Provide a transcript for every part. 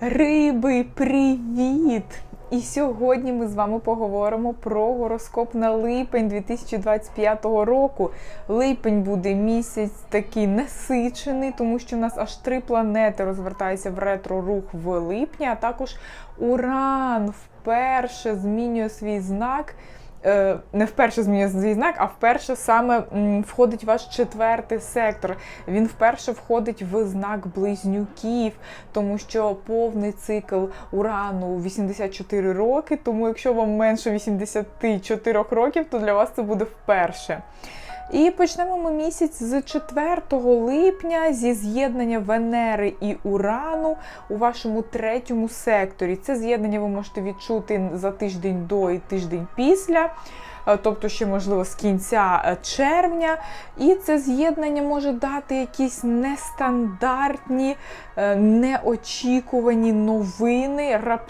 Риби, привіт! І сьогодні ми з вами поговоримо про гороскоп на липень 2025 року. Липень буде місяць такий насичений, тому що в нас аж три планети розвертаються в ретро-рух в липні, а також Уран вперше змінює свій знак. Е, Не вперше змінює свій знак, а вперше саме входить ваш четвертий сектор. Він вперше входить в знак близнюків, тому що повний цикл урану 84 роки. Тому, якщо вам менше 84 років, то для вас це буде вперше. І почнемо ми місяць з 4 липня зі з'єднання Венери і Урану у вашому третьому секторі. Це з'єднання ви можете відчути за тиждень до і тиждень після. е, Тобто, ще можливо з кінця е, червня, і це з'єднання може дати якісь нестандартні, е, неочікувані новини, рап...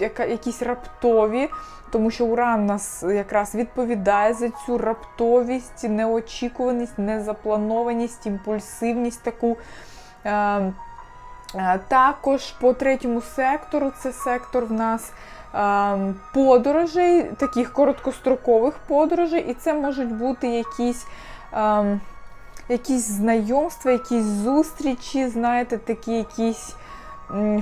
якісь раптові, тому що Уран нас якраз відповідає за цю раптовість, неочікуваність, незапланованість, імпульсивність таку. Е, е, Також по третьому сектору це сектор в нас е, подорожей, таких короткострокових подорожей, і це можуть бути якісь. Якісь знайомства, якісь зустрічі, знаєте, такі якісь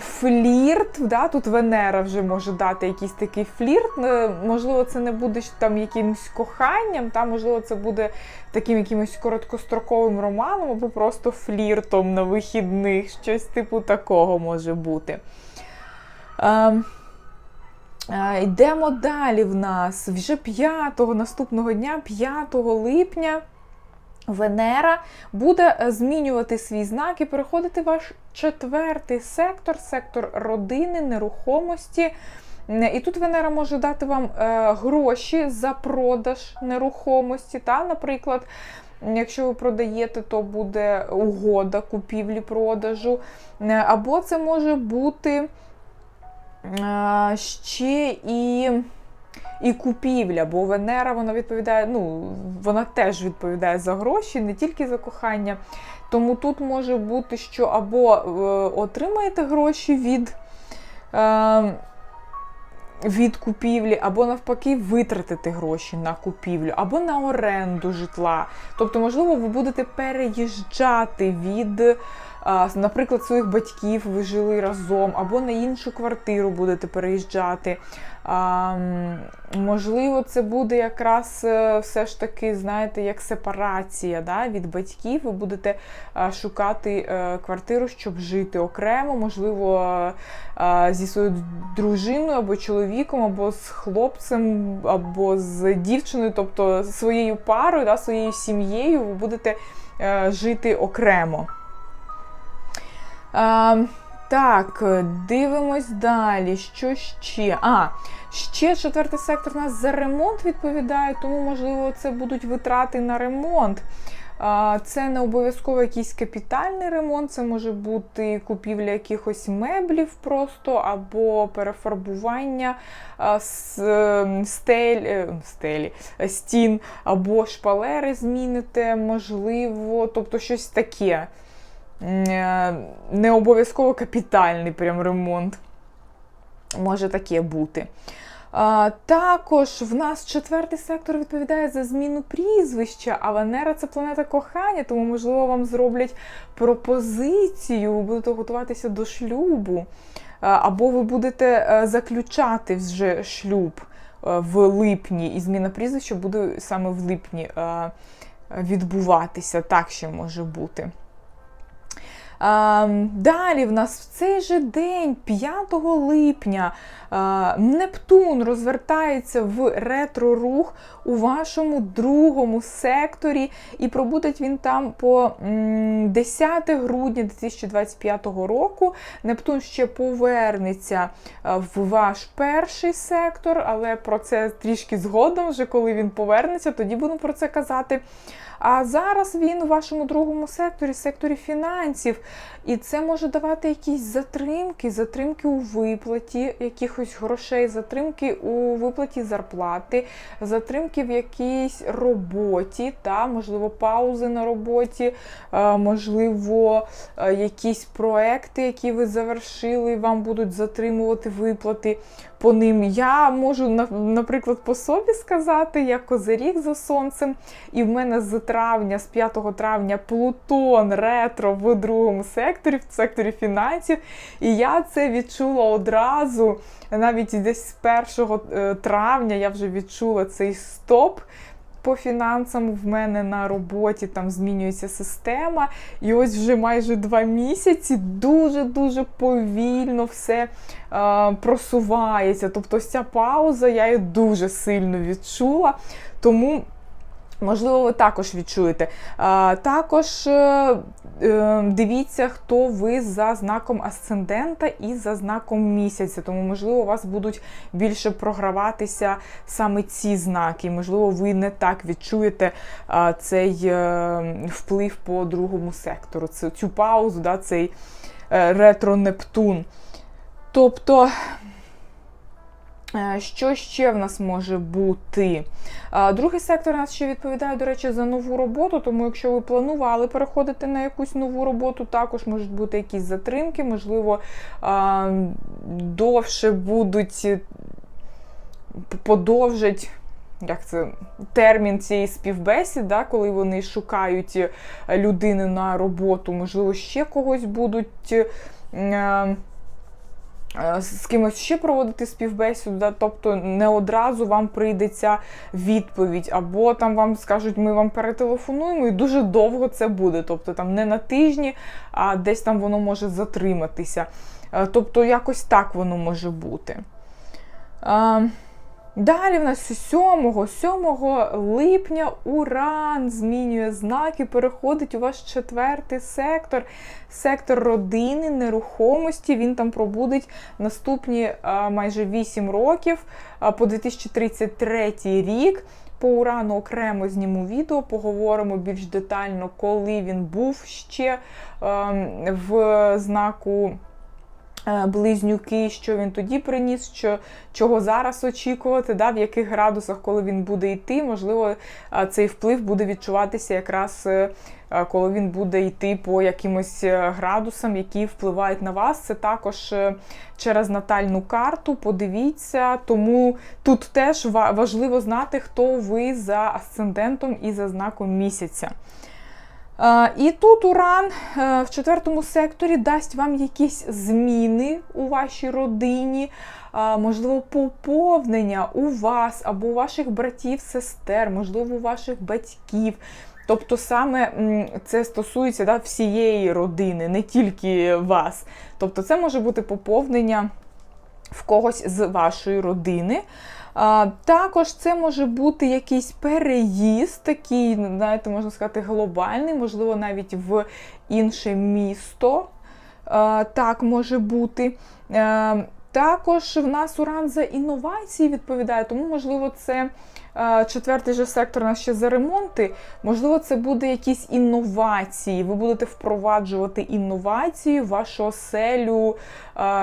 флірт. Да? Тут Венера вже може дати якийсь такий флірт. Можливо, це не буде там якимось коханням, та, можливо, це буде таким якимось короткостроковим романом або просто фліртом на вихідних. Щось типу такого може бути. Ем, е, Йдемо далі в нас. Вже 5-го наступного дня, 5 липня. Венера буде е, змінювати свій знак і переходити ваш четвертий сектор, сектор родини, нерухомості. І тут Венера може дати вам е, гроші за продаж нерухомості. Та, наприклад, якщо ви продаєте, то буде угода купівлі-продажу. Або це може бути е, ще і. І купівля, бо Венера вона відповідає, ну вона теж відповідає за гроші, не тільки за кохання. Тому тут може бути, що або е, отримаєте гроші від, е, від купівлі, або навпаки витратите гроші на купівлю, або на оренду житла. Тобто, можливо, ви будете переїжджати від. Наприклад, своїх батьків ви жили разом, або на іншу квартиру будете переїжджати. Можливо, це буде якраз е, все ж таки, знаєте, як сепарація да, від батьків. Ви будете шукати е, квартиру, щоб жити окремо, можливо, зі своєю дружиною або чоловіком, або з хлопцем, або з дівчиною, тобто своєю парою, да, своєю сім'єю, ви будете е, жити окремо. А, так, дивимось далі. Що ще? А, ще четвертий сектор у нас за ремонт відповідає, тому, можливо, це будуть витрати на ремонт. Це не обов'язково якийсь капітальний ремонт, це може бути купівля якихось меблів просто, або перефарбування ем, стель, е, стелі, стін, або шпалери зміните, можливо, тобто щось таке. Е, Не обов'язково капітальний прям ремонт. Може таке бути. А, також в нас четвертий сектор відповідає за зміну прізвища, а Венера це планета кохання, тому, можливо, вам зроблять пропозицію, ви будете готуватися до шлюбу, або ви будете е, заключати вже шлюб е, в липні, і зміна прізвища буде саме в липні е, відбуватися. Так ще може бути. Далі в нас в цей же день, 5 липня, Нептун розвертається в ретро-рух у вашому другому секторі, і пробудеть він там по 10 грудня 2025 року. Нептун ще повернеться в ваш перший сектор, але про це трішки згодом, вже коли він повернеться, тоді будемо про це казати. А зараз він у вашому другому секторі, секторі фінансів. І це може давати якісь затримки, затримки у виплаті якихось грошей, затримки у виплаті зарплати, затримки в якійсь роботі, та, можливо, паузи на роботі, е, можливо, е, якісь проекти, які ви завершили, вам будуть затримувати виплати по ним. Я можу, на- наприклад, по собі сказати, я козиріг за сонцем, і в мене з травня, з 5 травня, Плутон ретро в другому секторі, в секторі фінансів. І я це відчула одразу, навіть десь з 1 е, травня я вже відчула цей стоп. По фінансам в мене на роботі там змінюється система, і ось вже майже два місяці дуже-дуже повільно все е, просувається. Тобто ця пауза я її дуже сильно відчула. Тому. Можливо, ви також відчуєте. Також е, е, дивіться, хто ви за знаком асцендента і за знаком місяця. Тому, можливо, у вас будуть більше програватися саме ці знаки. Можливо, ви не так відчуєте цей е, вплив по другому сектору, цю, паузу, цей ретро-Нептун. Тобто. Е, Що ще в нас може бути? Другий сектор нас ще відповідає, до речі, за нову роботу. Тому, якщо ви планували переходити на якусь нову роботу, також можуть бути якісь затримки, можливо, довше будуть е, подовжать. Як це термін цієї співбесід, да, коли вони шукають е, людину на роботу, можливо, ще когось будуть. е, е, з кимось ще проводити співбесіду, да? тобто не одразу вам прийдеться відповідь, або там вам скажуть, ми вам перетелефонуємо, і дуже довго це буде. Тобто там не на тижні, а десь там воно може затриматися. Е, Тобто, якось так воно може бути. Далі в нас 7, 7 липня Уран змінює знаки, переходить у ваш четвертий сектор, сектор родини, нерухомості. Він там пробудить наступні майже 8 років по 2033 рік. По урану окремо зніму відео, поговоримо більш детально, коли він був ще ем, в знаку. Е, Близнюки, що він тоді приніс, що, чого зараз очікувати, да, в яких градусах, коли він буде йти, можливо, е, цей вплив буде відчуватися якраз е, коли він буде йти по якимось градусам, які впливають на вас. Це також через натальну карту. Подивіться, тому тут теж важливо знати, хто ви за асцендентом і за знаком місяця. Е, І тут Уран е, в четвертому секторі дасть вам якісь зміни у вашій родині, е, можливо, поповнення у вас або у ваших братів, сестер, можливо, у ваших батьків. Тобто саме це стосується да, всієї родини, не тільки вас. Тобто це може бути поповнення в когось з вашої родини. Також це може бути якийсь переїзд, такий, знаєте, можна сказати, глобальний, можливо, навіть в інше місто. Так може бути. Також в нас уран за інновації відповідає, тому, можливо, це четвертий же сектор на ще за ремонти. Можливо, це буде якісь інновації. Ви будете впроваджувати інновації вашу оселю,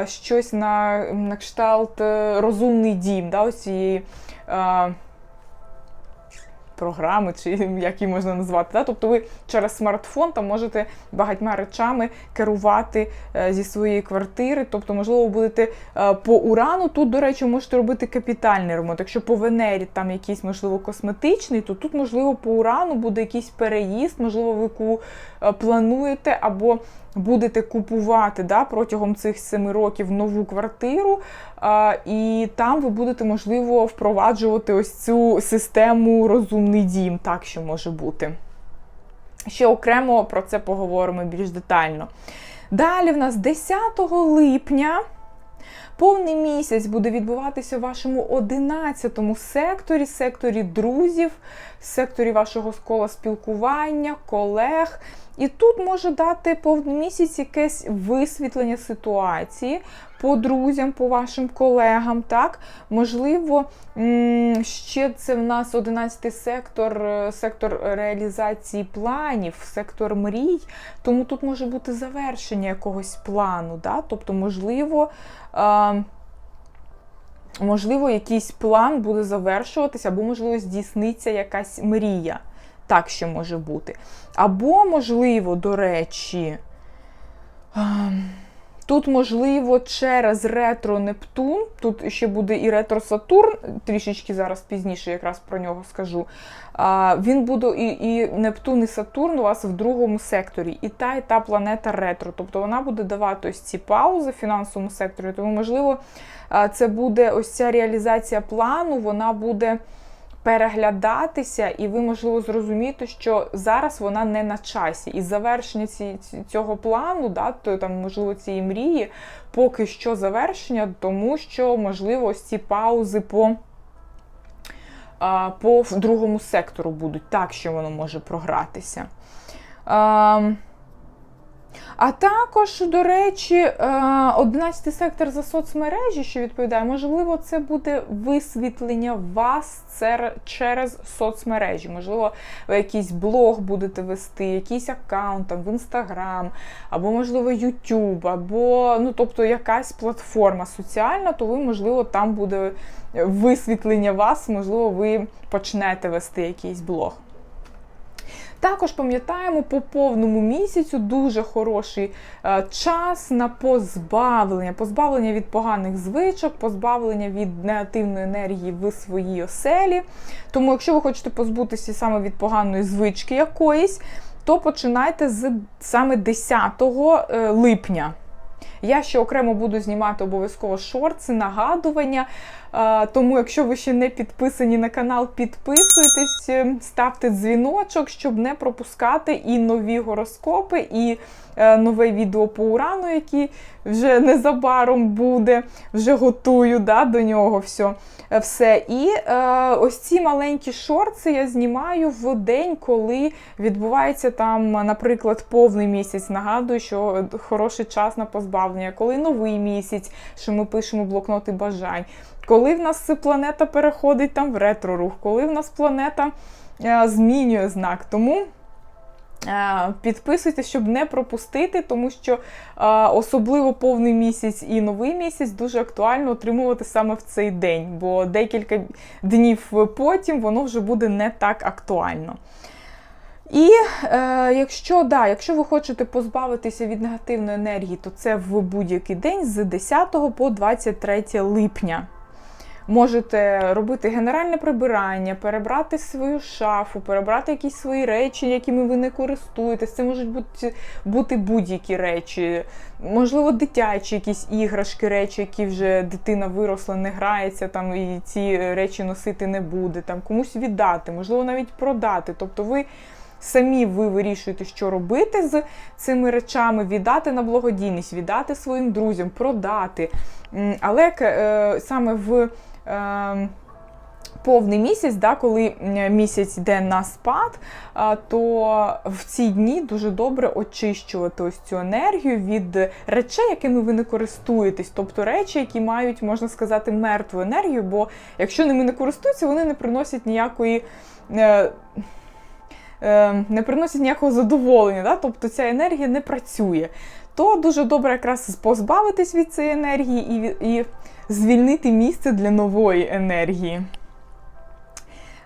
щось на, на кшталт е, розумний дім. Да, ось цієї, Програми, чи як її можна назвати. Да? Тобто ви через смартфон там можете багатьма речами керувати е, зі своєї квартири. Тобто, можливо, будете е, по урану. Тут, до речі, можете робити капітальний ремонт. Якщо по Венері там якийсь, можливо, косметичний, то тут, можливо, по урану буде якийсь переїзд, можливо, ви е, плануєте або будете купувати да, протягом цих семи років нову квартиру, а, і там ви будете, можливо, впроваджувати ось цю систему розумний дім, так що може бути. Ще окремо про це поговоримо більш детально. Далі в нас 10 липня. Повний місяць буде відбуватися в вашому 11 секторі, секторі друзів, секторі вашого кола спілкування, колег. І тут може дати повний місяць якесь висвітлення ситуації по друзям, по вашим колегам. Так, можливо, ще це в нас 11 сектор, е, сектор реалізації планів, сектор мрій. Тому тут може бути завершення якогось плану. Да? Тобто, можливо. Можливо, якийсь план буде завершуватися, або, можливо, здійсниться якась мрія. Так ще може бути. Або, можливо, до речі, тут, можливо, через ретро Нептун, тут ще буде і ретро Сатурн, трішечки зараз пізніше якраз про нього скажу. Він буде і, і Нептун, і Сатурн у вас в другому секторі, і та, і та планета ретро. Тобто вона буде давати ось ці паузи в фінансовому секторі. Тому, можливо, це буде ось ця реалізація плану, вона буде переглядатися, і ви, можливо, зрозумієте, що зараз вона не на часі. І завершення ці, цього плану, да, то там, можливо, цієї мрії, поки що завершення, тому що, можливо, ось ці паузи по. По другому сектору будуть так, що воно може програтися. Ем, А також, до речі, е, 11 сектор за соцмережі, що відповідає, можливо, це буде висвітлення вас через соцмережі. Можливо, ви якийсь блог будете вести, якийсь аккаунт там, в Інстаграм, або, можливо, YouTube, або ну, тобто якась платформа соціальна, то ви, можливо, там буде висвітлення вас, можливо, ви почнете вести якийсь блог. Також пам'ятаємо по повному місяцю дуже хороший е, час на позбавлення, позбавлення від поганих звичок, позбавлення від негативної енергії в своїй оселі. Тому, якщо ви хочете позбутися саме від поганої звички якоїсь, то починайте з саме 10 е, липня. Я ще окремо буду знімати обов'язково шорти, нагадування. Тому, якщо ви ще не підписані на канал, підписуйтесь, е, ставте дзвіночок, щоб не пропускати і нові гороскопи, і е, нове відео по урану, яке вже незабаром буде. Вже готую да, до нього все. Е, все. І е, ось ці маленькі шорти я знімаю в день, коли відбувається там, наприклад, повний місяць. Нагадую, що хороший час на позбавлення, коли новий місяць, що ми пишемо блокноти бажань. Коли в нас планета переходить там в ретро-рух, коли в нас планета е, змінює знак. Тому підписуйтесь, щоб не пропустити, тому що особливо повний місяць і новий місяць дуже актуально отримувати саме в цей день, бо декілька днів потім воно вже буде не так актуально. І е, якщо да, якщо ви хочете позбавитися від негативної енергії, то це в будь-який день з 10 по 23 липня. Можете робити генеральне прибирання, перебрати свою шафу, перебрати якісь свої речі, якими ви не користуєтесь. Це можуть бути, бути будь-які речі, можливо, дитячі якісь іграшки, речі, які вже дитина виросла, не грається там і ці речі носити не буде. Там комусь віддати, можливо, навіть продати. Тобто ви. Самі ви вирішуєте, що робити з цими речами, віддати на благодійність, віддати своїм друзям, продати. Але е, саме в повний місяць, да, коли місяць йде на спад, то в ці дні дуже добре очищувати ось цю енергію від речей, якими ви не користуєтесь, тобто речі, які мають, можна сказати, мертву енергію, бо якщо ними не користуються, вони не приносять ніякої. е, е, Не приносять ніякого задоволення, да? тобто ця енергія не працює. То дуже добре якраз позбавитись від цієї енергії і, і звільнити місце для нової енергії.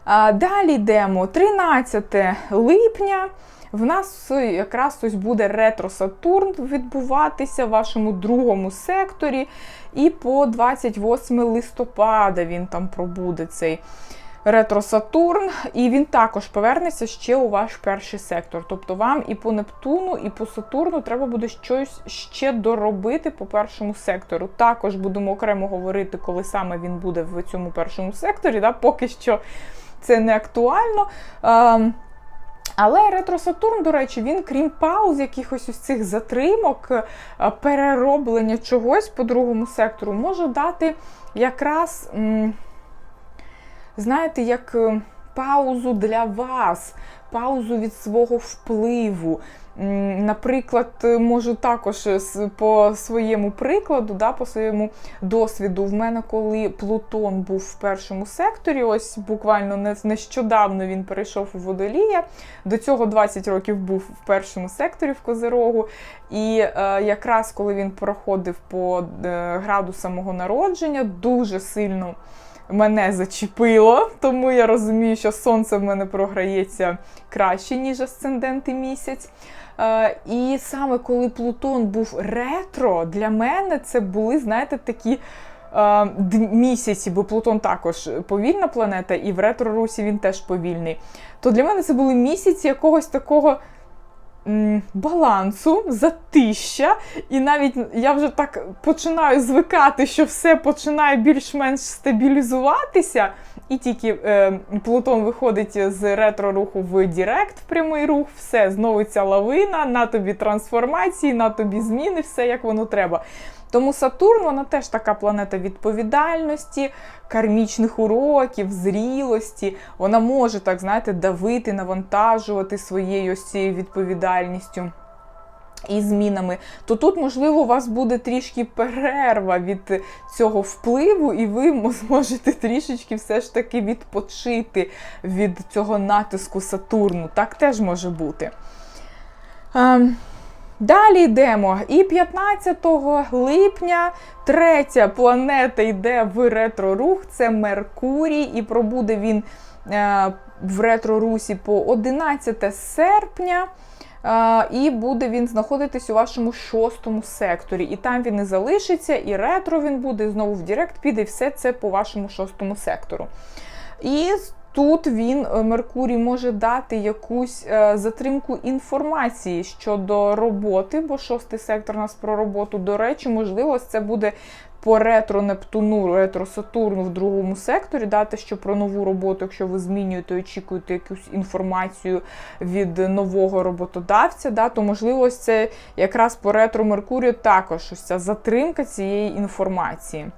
А, далі йдемо 13 липня. В нас якраз ось буде ретро-Сатурн відбуватися в вашому другому секторі. І по 28 листопада він там пробуде цей ретро-Сатурн. І він також повернеться ще у ваш перший сектор. Тобто вам і по Нептуну, і по Сатурну треба буде щось ще доробити по першому сектору. Також будемо окремо говорити, коли саме він буде в цьому першому секторі. Да? Поки що це не актуально. Ем, але ретро-Сатурн, до речі, він, крім пауз, якихось ось цих затримок, е, перероблення чогось по другому сектору, може дати якраз, знаєте, як е, паузу для вас. паузу від свого впливу. Наприклад, е, можу також е, по своєму прикладу, да, по своєму досвіду, в мене, коли Плутон був в першому секторі, ось буквально нещодавно він перейшов у водолія. До цього 20 років був в першому секторі в Козирогу. І е, якраз коли він проходив по е, градусам мого народження, дуже сильно мене зачепило, тому я розумію, що сонце в мене програється краще, ніж асцендент і місяць. Е, і саме коли Плутон був ретро, для мене це були, знаєте, такі. е, Місяці, бо Плутон також повільна планета, і в ретро-русі він теж повільний. То для мене це були місяці якогось такого балансу, затища, і навіть я вже так починаю звикати, що все починає більш-менш стабілізуватися. І тільки е, Плутон виходить з ретро-руху в Дірект, в прямий рух, все, знову ця лавина, на тобі трансформації, на тобі зміни, все як воно треба. Тому Сатурн, вона теж така планета відповідальності, кармічних уроків, зрілості. Вона може так, знаєте, давити, навантажувати своєю ось цією відповідальністю. І змінами, то тут, можливо, у вас буде трішки перерва від цього впливу, і ви зможете трішечки все ж таки відпочити від цього натиску Сатурну. Так теж може бути. Далі йдемо. І 15 липня третя планета йде в ретро-рух, це Меркурій, і пробуде він е, в ретро-русі по 11 серпня. Е, І буде він знаходитись у вашому шостому секторі. І там він і залишиться, і ретро він буде, і знову в Директ піде, і все це по вашому шостому сектору. І тут він, е, Меркурій, може дати якусь е, затримку інформації щодо роботи, бо шостий сектор у нас про роботу. До речі, можливо, це буде по ретро Нептуну, ретро Сатурну в другому секторі, дати, що про нову роботу, якщо ви змінюєте, очікуєте якусь інформацію від нового роботодавця, да, то можливо це якраз по ретро Меркурію також ось ця затримка цієї інформації.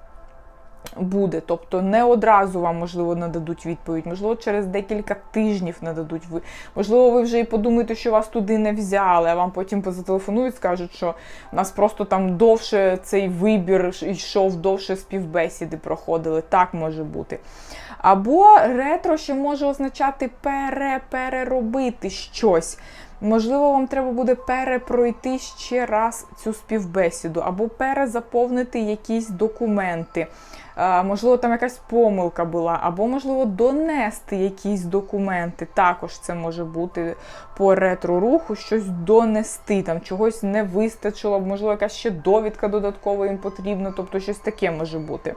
Буде, тобто не одразу вам, можливо, нададуть відповідь, можливо, через декілька тижнів нададуть ви. Можливо, ви вже і подумаєте, що вас туди не взяли, а вам потім позателефонують, скажуть, що у нас просто там довше цей вибір йшов, довше співбесіди проходили. Так може бути. Або ретро ще може означати пере, переробити щось. Можливо, вам треба буде перепройти ще раз цю співбесіду, або перезаповнити якісь документи. Можливо, там якась помилка була, або, можливо, донести якісь документи. Також це може бути по ретро-руху, щось донести, там чогось не вистачило, можливо, якась ще довідка додаткова їм потрібна, тобто щось таке може бути.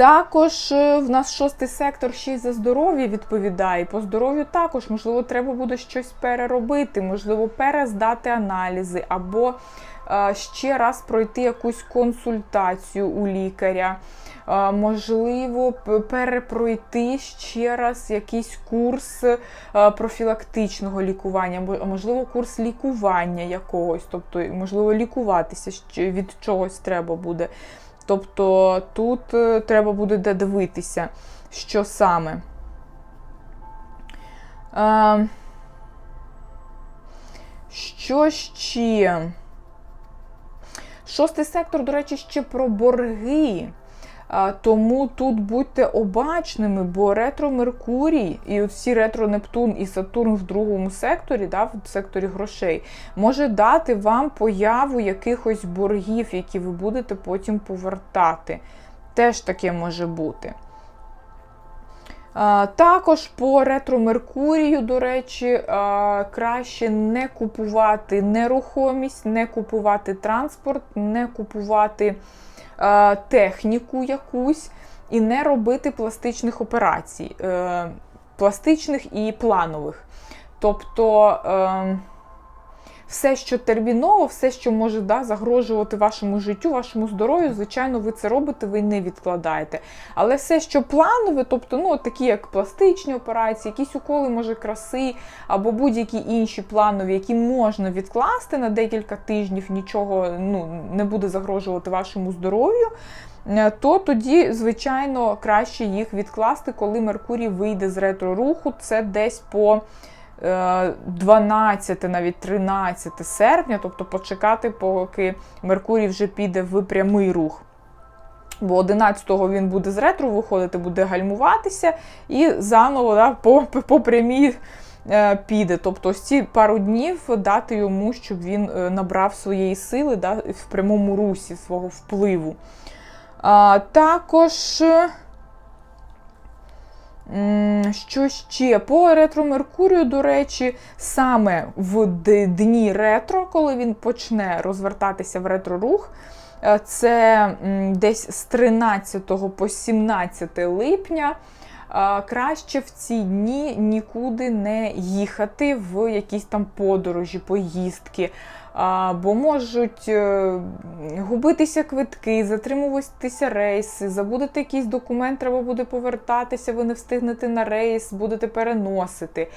Також е, в нас шостий сектор ще й за здоров'я відповідає. По здоров'ю також, можливо, треба буде щось переробити, можливо, перездати аналізи, або ще раз пройти якусь консультацію у лікаря. Е, Можливо, перепройти ще раз якийсь курс е, профілактичного лікування, можливо, курс лікування якогось, тобто, можливо, лікуватися від чогось треба буде. Тобто тут е, треба буде додивитися, що саме. Е, що ще? Шостий сектор, до речі, ще про борги. Тому тут будьте обачними, бо ретро Меркурій і всі ретро Нептун і Сатурн в другому секторі, да, в секторі грошей, може дати вам появу якихось боргів, які ви будете потім повертати. Теж таке може бути. Також по ретро Меркурію, до речі, краще не купувати нерухомість, не купувати транспорт, не купувати техніку якусь і не робити пластичних операцій, е, пластичних і планових. Тобто. Все, що терміново, все, що може да, загрожувати вашому життю, вашому здоров'ю, звичайно, ви це робите, ви не відкладаєте. Але все, що планове, тобто, ну, такі як пластичні операції, якісь уколи, може, краси, або будь-які інші планові, які можна відкласти на декілька тижнів, нічого ну, не буде загрожувати вашому здоров'ю. е, То тоді, звичайно, краще їх відкласти, коли Меркурій вийде з ретро-руху. Це десь по 12, навіть 13 серпня, тобто почекати, поки Меркурій вже піде в прямий рух. Бо 11-го він буде з ретро виходити, буде гальмуватися і заново да, по, по прямій е, піде. Тобто ось ці пару днів дати йому, щоб він е, набрав своєї сили да, в прямому русі свого впливу. А, також. Що ще? По ретро Меркурію, до речі, саме в дні ретро, коли він почне розвертатися в ретро-рух, е, це десь з 13 по 17 липня. е, Краще в ці дні нікуди не їхати в якісь там подорожі, поїздки, бо можуть е, губитися квитки, затримуватися рейси, забудете якийсь документ, треба буде повертатися, ви не встигнете на рейс, будете переносити.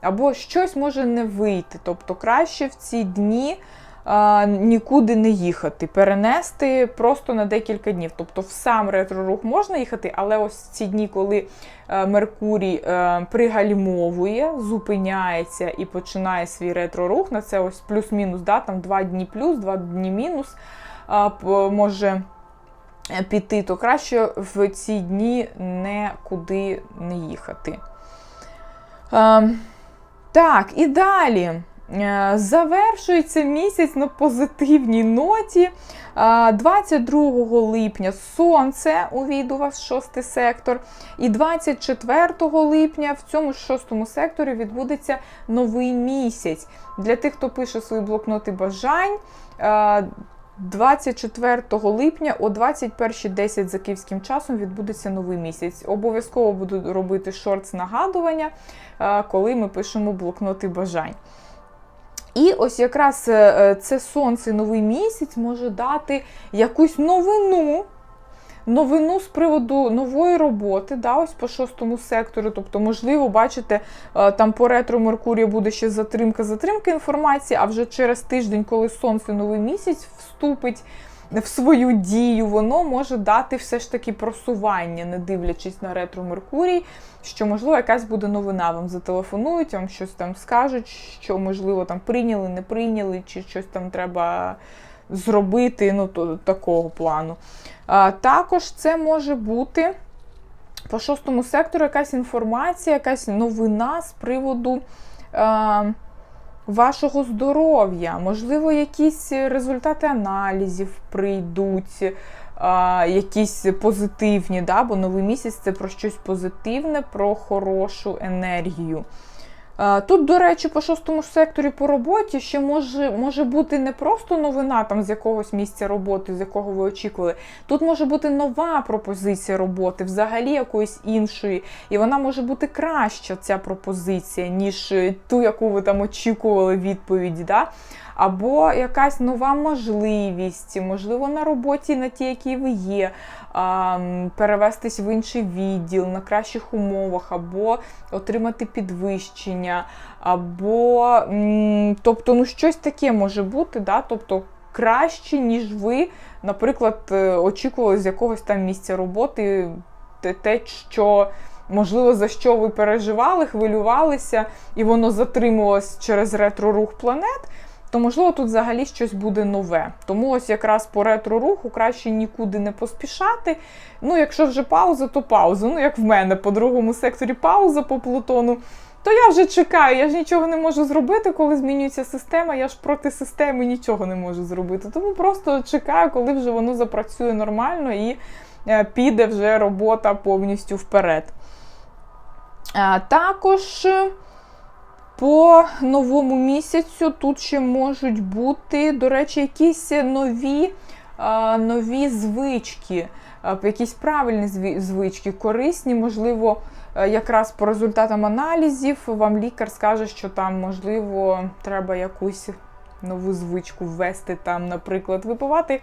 Або щось може не вийти. Тобто краще в ці дні нікуди не їхати, перенести просто на декілька днів. Тобто в сам ретро-рух можна їхати, але ось ці дні, коли е, Меркурій е, пригальмовує, зупиняється і починає свій ретро-рух, на це ось плюс-мінус, да, там 2 дні плюс, 2 дні мінус, може е, піти, то краще в ці дні нікуди не їхати. Е, так, і далі. Е, Завершується місяць на позитивній ноті. Е, 22 липня сонце увійде у вас в шостий сектор. І 24 липня в цьому ж шостому секторі відбудеться новий місяць. Для тих, хто пише свої блокноти бажань. е, 24 липня о 21.10 за київським часом відбудеться новий місяць. Обов'язково буду робити шортс нагадування, е, коли ми пишемо блокноти бажань. І ось якраз е, е, це сонце, новий місяць може дати якусь новину. Новину з приводу нової роботи, да, ось по шостому сектору. Тобто, можливо, бачите, е, там по ретро Меркурія буде ще затримка, затримка інформації, а вже через тиждень, коли сонце новий місяць вступить в свою дію, воно може дати все ж таки просування, не дивлячись на ретро Меркурій, що можливо якась буде новина. Вам зателефонують, вам щось там скажуть, що можливо там прийняли, не прийняли, чи щось там треба зробити, ну то такого плану. А, також це може бути по шостому сектору якась інформація, якась новина з приводу. А, Вашого здоров'я, можливо, якісь результати аналізів прийдуть, а, якісь позитивні, да? бо новий місяць це про щось позитивне, про хорошу енергію. Тут, до речі, по шостому секторі по роботі ще може, може бути не просто новина там з якогось місця роботи, з якого ви очікували. Тут може бути нова пропозиція роботи, взагалі якоїсь іншої, і вона може бути краща, ця пропозиція, ніж е, ту, яку ви там очікували відповіді. Да? Або якась нова можливість, можливо, на роботі, на тій, якій ви є, перевестись в інший відділ на кращих умовах, або отримати підвищення, або тобто, ну, щось таке може бути, да? тобто краще, ніж ви, наприклад, е, очікували з якогось там місця роботи, те, те, що. Можливо, за що ви переживали, хвилювалися, і воно затримувалось через ретро-рух планет, то можливо тут взагалі щось буде нове. Тому ось якраз по ретро-руху краще нікуди не поспішати. Ну, якщо вже пауза, то пауза. Ну, як в мене по другому секторі пауза по Плутону. То я вже чекаю, я ж нічого не можу зробити, коли змінюється система. Я ж проти системи нічого не можу зробити. Тому просто чекаю, коли вже воно запрацює нормально і е, піде вже робота повністю вперед. А, Також е, по новому місяцю тут ще можуть бути, до речі, якісь нові, нові звички, якісь правильні звички, корисні, можливо, е, якраз по результатам аналізів вам лікар скаже, що там, можливо, треба якусь нову звичку ввести там, наприклад, випивати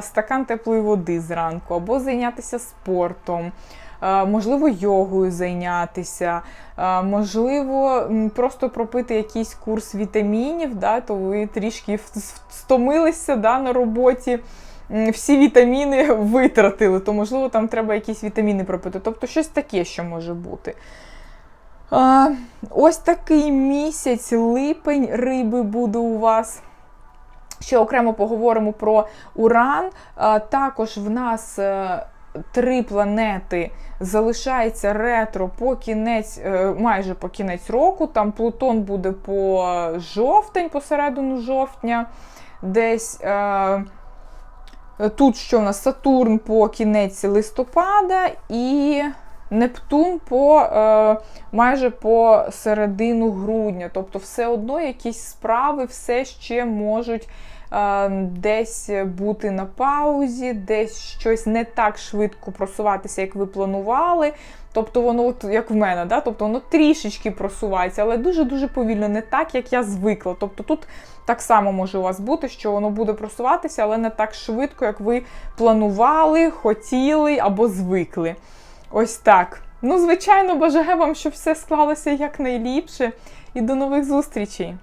стакан теплої води зранку, або зайнятися спортом. Е, Можливо, йогою зайнятися, е, можливо, просто пропити якийсь курс вітамінів, да, то ви трішки стомилися да, на роботі, всі вітаміни витратили, то можливо там треба якісь вітаміни пропити. Тобто щось таке, що може бути. А, ось такий місяць, липень риби буде у вас. Ще окремо поговоримо про Уран. А, також в нас е, три планети залишається ретро по кінець, е, майже по кінець року. Там Плутон буде по жовтень, посередину жовтня. Десь е, тут що у нас Сатурн по кінець листопада і Нептун по е, майже по середину грудня. Тобто, все одно якісь справи все ще можуть десь бути на паузі, десь щось не так швидко просуватися, як ви планували. Тобто воно, як в мене, да? тобто воно трішечки просувається, але дуже-дуже повільно, не так, як я звикла. Тобто тут так само може у вас бути, що воно буде просуватися, але не так швидко, як ви планували, хотіли або звикли. Ось так. Ну, звичайно, бажаю вам, щоб все склалося якнайліпше. І до нових зустрічей!